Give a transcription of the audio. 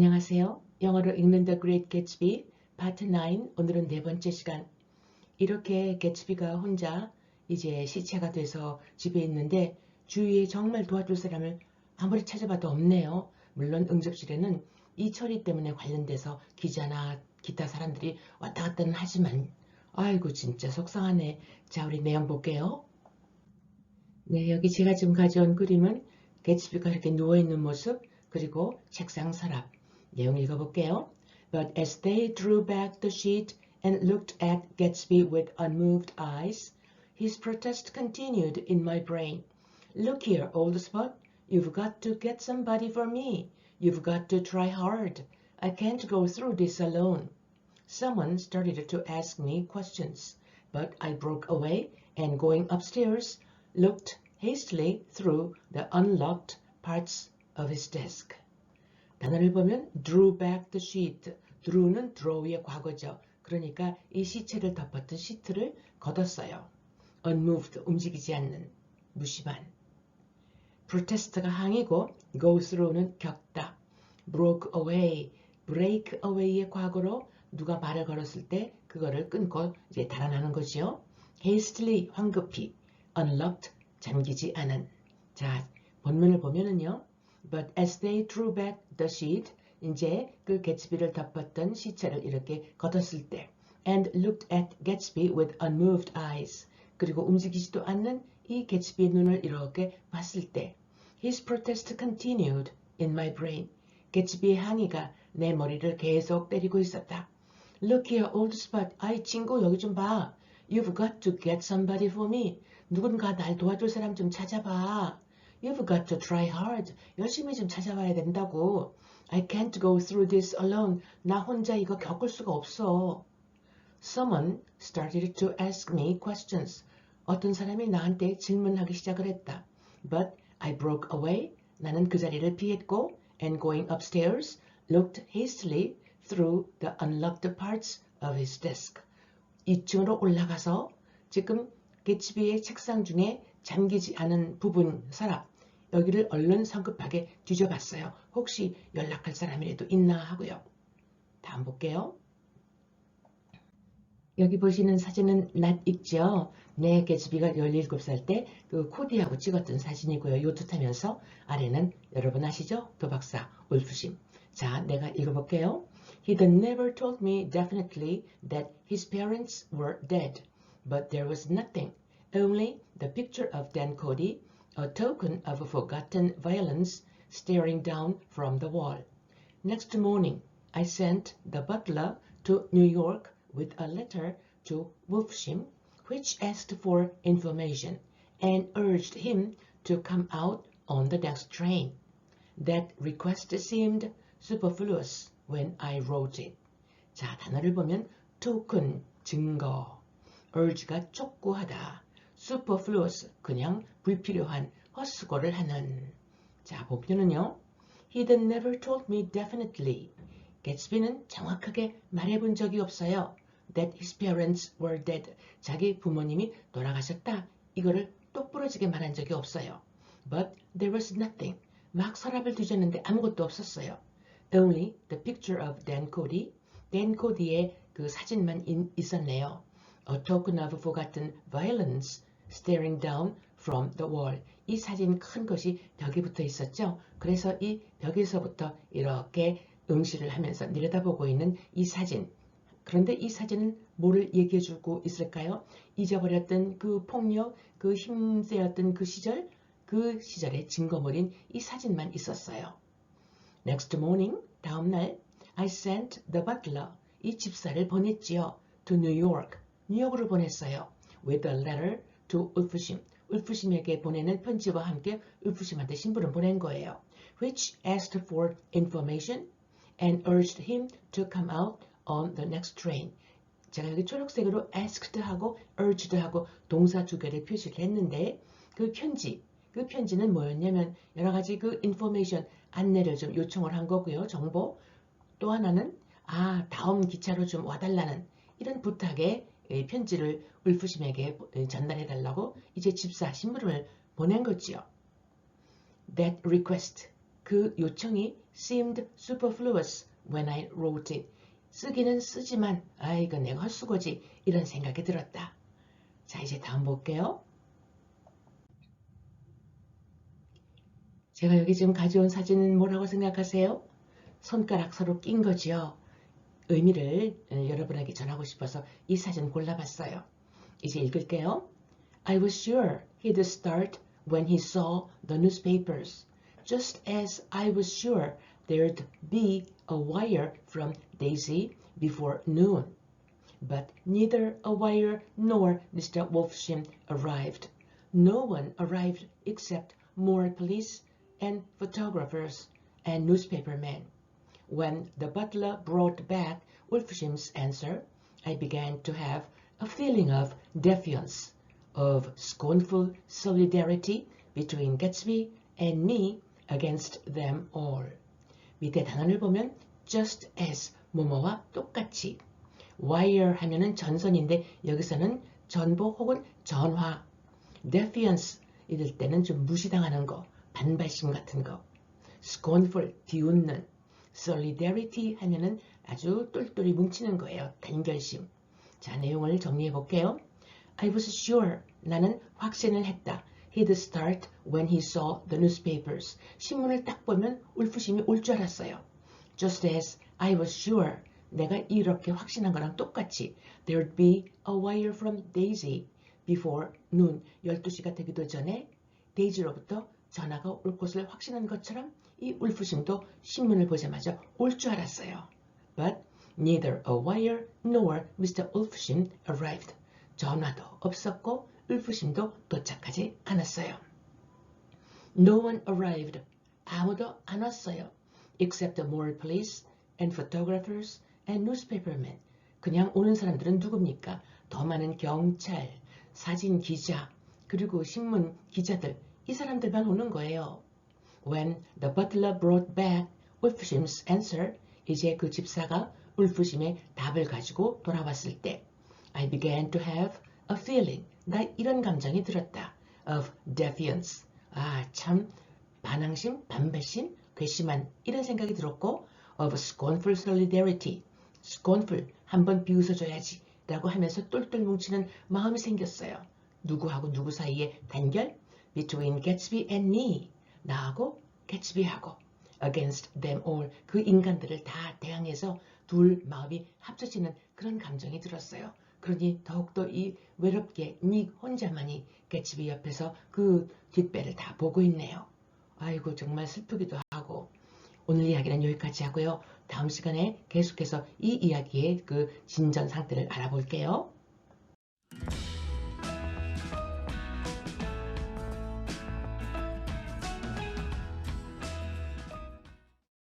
안녕하세요. 영어로 읽는 The Great Gatsby 파트 9 오늘은 네 번째 시간. 이렇게 개츠비가 혼자 이제 시체가 돼서 집에 있는데 주위에 정말 도와줄 사람을 아무리 찾아봐도 없네요. 물론 응접실에는 이 처리 때문에 관련돼서 기자나 기타 사람들이 왔다 갔다는 하지만 아이고 진짜 속상하네. 자 우리 내용 볼게요. 네 여기 제가 지금 가져온 그림은 개츠비가 이렇게 누워있는 모습 그리고 책상 서랍 내용 읽어볼게요. But as they drew back the sheet and looked at Gatsby with unmoved eyes, his protest continued in my brain. Look here, old spot, you've got to get somebody for me. You've got to try hard. I can't go through this alone. Someone started to ask me questions, but I broke away and going upstairs, looked hastily through the unlocked parts of his desk. 단어를 보면 drew back the sheet. drew는 draw의 과거죠. 그러니까 이 시체를 덮었던 시트를 걷었어요. unmoved, 움직이지 않는, 무심한. protest가 항이고 go through는 겪다. broke away, break away의 과거로 누가 말을 걸었을 때 그거를 끊고 이제 달아나는 거지요. hastily, 황급히, unlocked, 잠기지 않은. 자, 본문을 보면은요. But as they drew back the sheet, 이제 그 개츠비를 덮었던 시체를 이렇게 걷었을 때 and looked at Gatsby with unmoved eyes. 그리고 움직이지도 않는 이 개츠비의 눈을 이렇게 봤을 때 his protest continued in my brain. 개츠비의 항의가 내 머리를 계속 때리고 있었다. Look here, old spot. 아이 친구 여기 좀 봐. You've got to get somebody for me. 누군가 날 도와줄 사람 좀 찾아봐. You've got to try hard. 열심히 좀 찾아봐야 된다고. I can't go through this alone. 나 혼자 이거 겪을 수가 없어. Someone started to ask me questions. 어떤 사람이 나한테 질문하기 시작을 했다. But I broke away. 나는 그 자리를 피했고 and going upstairs looked hastily through the unlocked parts of his desk. 2층으로 올라가서 지금 개츠비의 책상 중에 잠기지 않은 부분 서랍 여기를 얼른 성급하게 뒤져봤어요. 혹시 연락할 사람이라도 있나 하고요. 다음 볼게요. 여기 보시는 사진은 낫 있죠? 네, 개츠비가 17살 때 그 코디하고 찍었던 사진이고요. 요트 타면서 아래는 여러분 아시죠? 도박사 울프심. 자, 내가 읽어볼게요. He had never told me definitely that his parents were dead, but there was nothing, only the picture of Dan Cody, a token of forgotten violence, staring down from the wall. Next morning, I sent the butler to New York with a letter to Wolfshim, which asked for information and urged him to come out on the next train. That request seemed superfluous when I wrote it. 자, 단어를 보면 token, 증거, urge가 촉구하다, superfluous, 그냥 불필요한, 헛수고를 하는. 자, 복변은요. He'd never told me definitely. 개츠비는 정확하게 말해본 적이 없어요. That his parents were dead. 자기 부모님이 돌아가셨다. 이거를 똑부러지게 말한 적이 없어요. But there was nothing. 막 서랍을 뒤졌는데 아무것도 없었어요. Only the picture of Dan Cody. Dan Cody의 그 사진만 인, 있었네요. A token of forgotten violence staring down from the wall. 이 사진 큰 것이 벽에 붙어 있었죠. 그래서 이 벽에서부터 이렇게 응시를 하면서 내려다보고 있는 이 사진. 그런데 이 사진은 뭐를 얘기해 주고 있을까요? 잊어버렸던 그 폭력, 그 힘세였던 그 시절, 그 시절의 증거물인 이 사진만 있었어요. Next morning, 다음날, I sent the butler, 이 집사를 보냈지요. to New York, 뉴욕으로 보냈어요. with a letter to 울프심, 울프심에게 보내는 편지와 함께 울프심한테 신부를 보낸 거예요. which asked for information and urged him to come out on the next train. 제가 여기 초록색으로 asked 하고 urged 하고 동사 두 개를 표시를 했는데 그 편지, 그 편지는 뭐였냐면 여러 가지 그 information, 안내를 좀 요청을 한 거고요. 정보. 또 하나는 아 다음 기차로 좀 와달라는 이런 부탁에 편지를 울프심에게 전달해 달라고 이제 집사 신부름을 보낸 거지요. That request 그 요청이 seemed superfluous when I wrote it. 쓰기는 쓰지만 아 이건 내가 헛수고지 이런 생각이 들었다. 자 이제 다음 볼게요. 제가 여기 지금 가져온 사진은 뭐라고 생각하세요? 손가락 서로 낀 거지요. 의미를 어, 여러분에게 전하고 싶어서 이 사진 골라봤어요. 이제 읽을게요. I was sure he'd start when he saw the newspapers, just as I was sure there'd be a wire from Daisy before noon. But neither a wire nor Mr. Wolfsham arrived. No one arrived except more police and photographers and newspapermen. When the butler brought back Wolfsham's answer, I began to have a feeling of defiance, of scornful solidarity between Gatsby and me against them all. 밑에 단원을 보면 just as 뭐뭐와 똑같이 wire 하면은 전선인데 여기서는 전보 혹은 전화 defiance 이럴 때는 좀 무시당하는 거 반발심 같은 거 scornful 비웃는 Solidarity 하면은 아주 똘똘이 뭉치는 거예요 단결심 자 내용을 정리해 볼게요 I was sure 나는 확신을 했다 He'd start when he saw the newspapers. 신문을 딱 보면 울프심이 올 줄 알았어요. Just as I was sure 내가 이렇게 확신한 거랑 똑같이 there'd be a wire from Daisy before noon 12시가 되기도 전에 데이지로부터 전화가 올 것을 확신한 것처럼 이 울프심도 신문을 보자마자 올 줄 알았어요. But neither a wire nor Mr. 울프심 arrived. 전화도 없었고 울프심도 도착하지 않았어요. No one arrived. 아무도 안 왔어요. Except more police and photographers and newspapermen. 그냥 오는 사람들은 누굽니까? 더 많은 경찰, 사진 기자, 그리고 신문 기자들, 이 사람들만 오는 거예요. When the butler brought back 울프심's answer, 이제 그 집사가 울프심의 답을 가지고 돌아왔을 때, I began to have a feeling. 나 이런 감정이 들었다. of defiance. 아, 참 반항심, 반발심, 괘씸한 이런 생각이 들었고 of scornful solidarity. scornful, 한번 비웃어줘야지 라고 하면서 똘똘 뭉치는 마음이 생겼어요. 누구하고 누구 사이에 단결? Between Gatsby and me. 나하고 개츠비하고 against them all. 그 인간들을 다 대항해서 둘 마음이 합쳐지는 그런 감정이 들었어요. 그러니 더욱더 이 외롭게 닉 혼자만이 개츠비 옆에서 그 뒷배를 다 보고 있네요. 아이고 정말 슬프기도 하고 오늘 이야기는 여기까지 하고요. 다음 시간에 계속해서 이 이야기의 그 진전 상태를 알아볼게요.